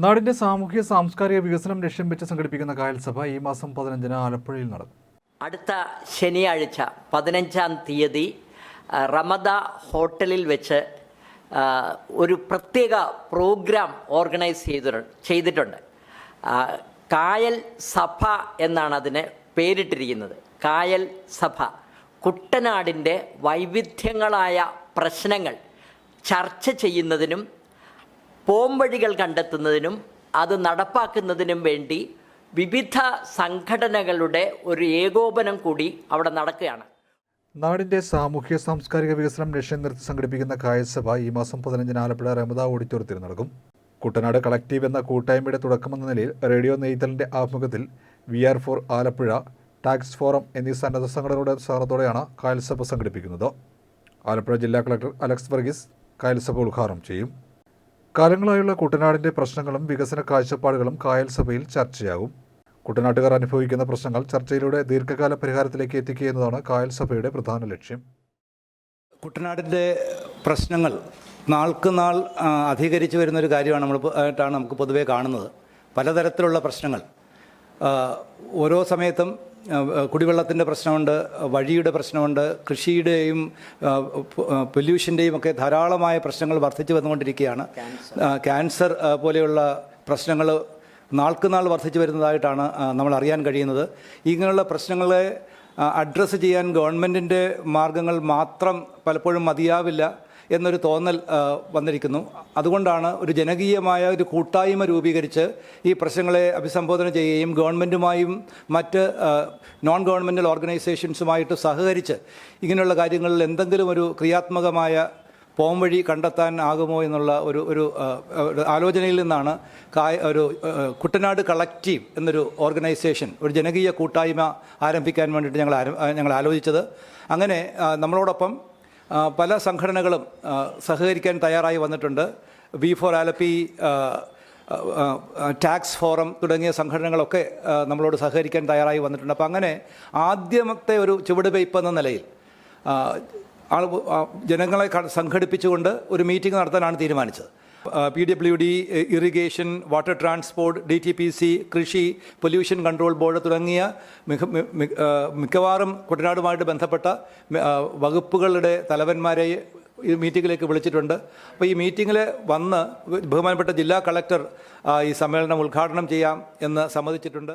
നാടിന്റെ സാമൂഹ്യ സാംസ്കാരിക വികസനം ലക്ഷ്യം വെച്ച് സംഘടിപ്പിക്കുന്ന കായൽസഭ ഈ മാസം പതിനഞ്ചിന് ആലപ്പുഴയിൽ നടക്കും. അടുത്ത ശനിയാഴ്ച പതിനഞ്ചാം തീയതി റമദ ഹോട്ടലിൽ വെച്ച് ഒരു പ്രത്യേക പ്രോഗ്രാം ഓർഗനൈസ് ചെയ്തിട്ടുണ്ട്. കായൽ സഭ എന്നാണ് അതിന് പേരിട്ടിരിക്കുന്നത്. കായൽ സഭ. കുട്ടനാടിന്റെ വൈവിധ്യങ്ങളായ പ്രശ്നങ്ങൾ ചർച്ച ചെയ്യുന്നതിനും പോംവഴികൾ കണ്ടെത്തുന്നതിനും അത് നടപ്പാക്കുന്നതിനും വേണ്ടി വിവിധ സംഘടനകളുടെ ഒരു ഏകോപനം കൂടി അവിടെ നടക്കുകയാണ്. നാടിന്റെ സാമൂഹ്യ സാംസ്കാരിക വികസനം ലക്ഷ്യം നിർത്തി സംഘടിപ്പിക്കുന്ന കായസഭ ഈ മാസം പതിനഞ്ചിന് ആലപ്പുഴ റമദ ഓഡിറ്റോറിയത്തിൽ നടക്കും. കുട്ടനാട് കളക്റ്റീവ് എന്ന കൂട്ടായ്മയുടെ തുടക്കമെന്ന നിലയിൽ റേഡിയോ നെയ്തലിന്റെ ആഭിമുഖ്യത്തിൽ we are for Alappuzha tax forum എന്നീ സന്നദ്ധ സംഘടനകളുടെ സഹകരണത്തോടെയാണ് കായൽസഭ സംഘടിപ്പിക്കുന്നത്. ആലപ്പുഴ ജില്ലാ കളക്ടർ അലക്സ് വർഗീസ് കായൽസഭ ഉദ്ഘാടനം ചെയ്യും. കാലങ്ങളായുള്ള കുട്ടനാടിന്റെ പ്രശ്നങ്ങളും വികസന കാഴ്ചപ്പാടുകളും കായൽ സഭയിൽ ചർച്ചയാകും. കുട്ടനാട്ടുകാർ അനുഭവിക്കുന്ന പ്രശ്നങ്ങൾ ചർച്ചയിലൂടെ ദീർഘകാല പരിഹാരത്തിലേക്ക് എത്തിക്കുക എന്നതാണ് കായൽ സഭയുടെ പ്രധാന ലക്ഷ്യം. കുട്ടനാടിന്റെ പ്രശ്നങ്ങൾ നാൾക്ക് നാൾ അധികരിച്ചു വരുന്നൊരു കാര്യമാണ് നമ്മൾ ആയിട്ടാണ് നമുക്ക് പൊതുവേ കാണുന്നത്. പലതരത്തിലുള്ള പ്രശ്നങ്ങൾ. ഓരോ സമയത്തും കുടിവെള്ളത്തിന്റെ പ്രശ്നമുണ്ട് വഴിയുടെ പ്രശ്നമുണ്ട് കൃഷിയുടെയും പൊല്യൂഷന്റെയും ഒക്കെ ധാരാളമായ പ്രശ്നങ്ങൾ വർദ്ധിച്ചു വന്നുകൊണ്ടിരിക്കുകയാണ്. ക്യാൻസർ. പോലെയുള്ള പ്രശ്നങ്ങൾ നാൾക്കുനാൾ വർദ്ധിച്ചു വരുന്നതായിട്ടാണ് നമ്മൾ അറിയാൻ കഴിയുന്നത്. ഇങ്ങനെയുള്ള പ്രശ്നങ്ങളെ അഡ്രസ്സ് ചെയ്യാൻ ഗവൺമെന്റിന്റെ മാർഗങ്ങൾ മാത്രം പലപ്പോഴും മതിയാവില്ല എന്നൊരു തോന്നൽ വന്നിരിക്കുന്നു. അതുകൊണ്ടാണ് ഒരു ജനകീയമായ ഒരു കൂട്ടായ്മ രൂപീകരിച്ച് ഈ പ്രശ്നങ്ങളെ അഭിസംബോധന ചെയ്യുകയും ഗവൺമെന്റുമായും മറ്റ് നോൺ ഗവൺമെന്റൽ ഓർഗനൈസേഷൻസുമായിട്ട് സഹകരിച്ച് ഇങ്ങനെയുള്ള കാര്യങ്ങളിൽ എന്തെങ്കിലും ഒരു ക്രിയാത്മകമായ പോം വഴി കണ്ടെത്താൻ ആകുമോ എന്നുള്ള ഒരു ഒരു ആലോചനയിൽ നിന്നാണ് കായ ഒരു കുട്ടനാട് കളക്റ്റീവ് എന്നൊരു ഓർഗനൈസേഷൻ ഒരു ജനകീയ കൂട്ടായ്മ ആരംഭിക്കാൻ വേണ്ടിയിട്ട് ഞങ്ങൾ ഞങ്ങൾ ആലോചിച്ചത്. അങ്ങനെ നമ്മളോടൊപ്പം പല സംഘടനകളും സഹകരിക്കാൻ തയ്യാറായി വന്നിട്ടുണ്ട്. We for Alleppey tax forum തുടങ്ങിയ സംഘടനകളൊക്കെ നമ്മളോട് സഹകരിക്കാൻ തയ്യാറായി വന്നിട്ടുണ്ട്. അപ്പോൾ അങ്ങനെ ആദ്യമത്തെ ഒരു ചുവടുവയ്പ് എന്ന നിലയിൽ ആൾ ജനങ്ങളെ സംഘടിപ്പിച്ചുകൊണ്ട് ഒരു മീറ്റിംഗ് നടത്താനാണ് തീരുമാനിച്ചത്. P W D irrigation water transport D T P C കൃഷി പൊല്യൂഷൻ കൺട്രോൾ ബോർഡ് തുടങ്ങിയ മിക്കവാറും കുട്ടനാടുമായിട്ട് ബന്ധപ്പെട്ട വകുപ്പുകളുടെ തലവന്മാരെ ഈ മീറ്റിങ്ങിലേക്ക് വിളിച്ചിട്ടുണ്ട്. അപ്പോൾ ഈ മീറ്റിങ്ങിൽ വന്ന് ബഹുമാനപ്പെട്ട ജില്ലാ കളക്ടർ ഈ സമ്മേളനം ഉദ്ഘാടനം ചെയ്യാം എന്ന് സമ്മതിച്ചിട്ടുണ്ട്.